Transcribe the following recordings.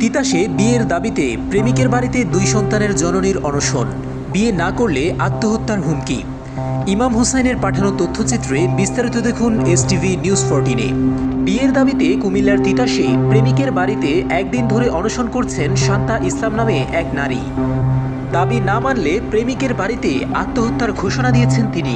তিতাসে বিয়ের দাবিতে প্রেমিকের বাড়িতে দুই সন্তানের জননীর অনশন। বিয়ে না করলে আত্মহত্যার হুমকি। ইমাম হোসাইনের পাঠানো তথ্যচিত্রে বিস্তারিত দেখুন এসটিভি নিউজ ফোরটিনে। বিয়ের দাবিতে কুমিল্লার তিতাসে প্রেমিকের বাড়িতে একদিন ধরে অনশন করছেন শান্তা ইসলাম নামে এক নারী। দাবি না মানলে প্রেমিকের বাড়িতে আত্মহত্যার ঘোষণা দিয়েছেন তিনি।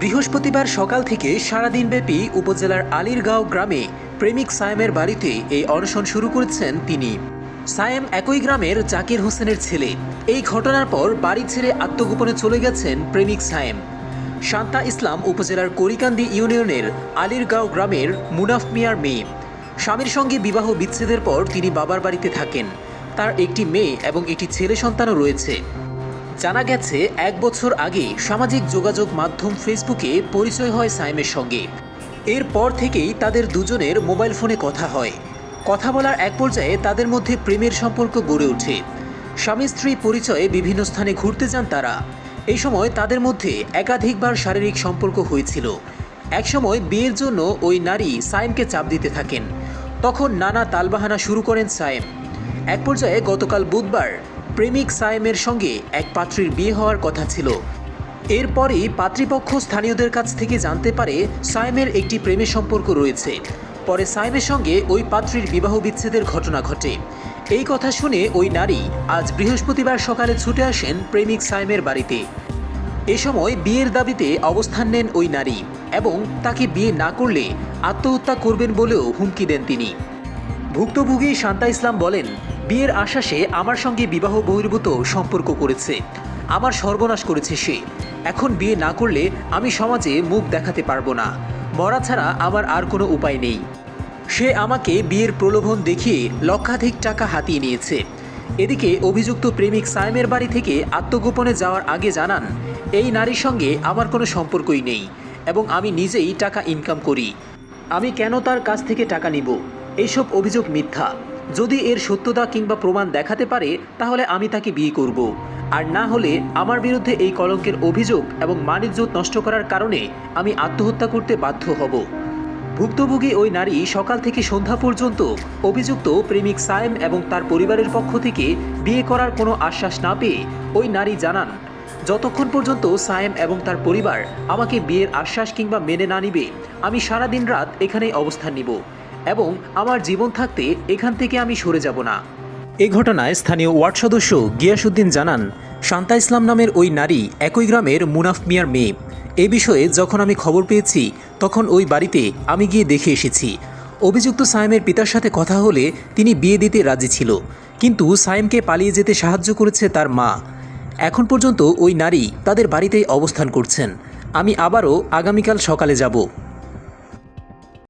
বৃহস্পতিবার সকাল থেকে সারাদিন ব্যাপী উপজেলার আলিরগাঁও গ্রামে প্রেমিক সায়েমের বাড়িতে এই অনশন শুরু করেছেন তিনি। সায়েম একই গ্রামের জাকির হোসেনের ছেলে। এই ঘটনার পর বাড়ি ছেড়ে আত্মগোপনে চলে গেছেন প্রেমিক সায়েম। শান্তা ইসলাম উপজেলার করিকান্দি ইউনিয়নের আলিরগাঁও গ্রামের মুনাফ মিয়ার মেয়ে। স্বামীর সঙ্গে বিবাহ বিচ্ছেদের পর তিনি বাবার বাড়িতে থাকেন। তার একটি মেয়ে এবং একটি ছেলে সন্তানও রয়েছে। জানা গেছে, এক বছর আগে সামাজিক যোগাযোগ মাধ্যম ফেসবুকে পরিচয় হয় সাইমের সঙ্গে। এরপর থেকেই তাদের দুজনের মোবাইল ফোনে কথা হয়। কথা বলার এক পর্যায়ে তাদের মধ্যে প্রেমের সম্পর্ক গড়ে ওঠে। স্বামী স্ত্রী পরিচয়ে বিভিন্ন স্থানে ঘুরতে যান তারা। এই সময় তাদের মধ্যে একাধিকবার শারীরিক সম্পর্ক হয়েছিল। একসময় বিয়ের জন্য ওই নারী সাইমকে চাপ দিতে থাকেন। তখন নানা তালবাহানা শুরু করেন সায়েম। এক পর্যায়ে গতকাল বুধবার প্রেমিক সায়েমের সঙ্গে এক পাত্রীর বিয়ে হওয়ার কথা ছিল। এরপরই পাত্রীপক্ষ স্থানীয়দের কাছ থেকে জানতে পারে সায়েমের একটি প্রেমের সম্পর্ক রয়েছে। পরে সায়েমের সঙ্গে ওই পাত্রীর বিবাহ বিচ্ছেদের ঘটনা ঘটে। এই কথা শুনে ওই নারী আজ বৃহস্পতিবার সকালে ছুটে আসেন প্রেমিক সায়েমের বাড়িতে। এ সময় বিয়ের দাবিতে অবস্থান নেন ওই নারী এবং তাকে বিয়ে না করলে আত্মহত্যা করবেন বলেও হুমকি দেন তিনি। ভুক্তভোগী শান্তা ইসলাম বলেন, বিয়ের আশ্বাসে আমার সঙ্গে বিবাহ বহির্ভূত সম্পর্ক করেছে, আমার সর্বনাশ করেছে সে। এখন বিয়ে না করলে আমি সমাজে মুখ দেখাতে পারব না, মরা ছাড়া আমার আর কোনো উপায় নেই। সে আমাকে বিয়ের প্রলোভন দেখিয়ে লক্ষাধিক টাকা হাতিয়ে নিয়েছে। এদিকে অভিযুক্ত প্রেমিক সায়েমের বাড়ি থেকে আত্মগোপনে যাওয়ার আগে জানান এই নারীর সঙ্গে আমার কোনো সম্পর্কই নেই এবং আমি নিজেই টাকা ইনকাম করি। আমি কেন তার কাছ থেকে টাকা নিব? এইসব অভিযোগ মিথ্যা। যদি এর সত্যতা কিংবা প্রমাণ দেখাতে পারে, তাহলে আমি তাকে বিয়ে করব। আর না হলে আমার বিরুদ্ধে এই কলঙ্কের অভিযোগ এবং মানিজ্যত নষ্ট করার কারণে আমি আত্মহত্যা করতে বাধ্য হব। ভুক্তভোগী ওই নারী সকাল থেকে সন্ধ্যা পর্যন্ত অভিযুক্ত প্রেমিক সায়েম এবং তার পরিবারের পক্ষ থেকে বিয়ে করার কোনো আশ্বাস না পেয়ে ওই নারী জানান যতক্ষণ পর্যন্ত সায়েম এবং তার পরিবার আমাকে বিয়ের আশ্বাস কিংবা মেনে না নিবে, আমি সারা দিন রাত এখানেই অবস্থান নিব এবং আমার জীবন থাকতে এখান থেকে আমি সরে যাব না। এ ঘটনায় স্থানীয় ওয়ার্ড সদস্য গিয়াসুদ্দিন জানান, শান্তা ইসলাম নামের ওই নারী একই গ্রামের মুনাফ মিয়ার মেয়ে। এ বিষয়ে যখন আমি খবর পেয়েছি, তখন ওই বাড়িতে আমি গিয়ে দেখে এসেছি। অভিযুক্ত সায়েমের পিতার সাথে কথা হলে তিনি বিয়ে দিতে রাজি ছিল। কিন্তু সায়েমকে পালিয়ে যেতে সাহায্য করেছে তার মা। এখন পর্যন্ত ওই নারী তাদের বাড়িতেই অবস্থান করছেন। আমি আবারও আগামীকাল সকালে যাব।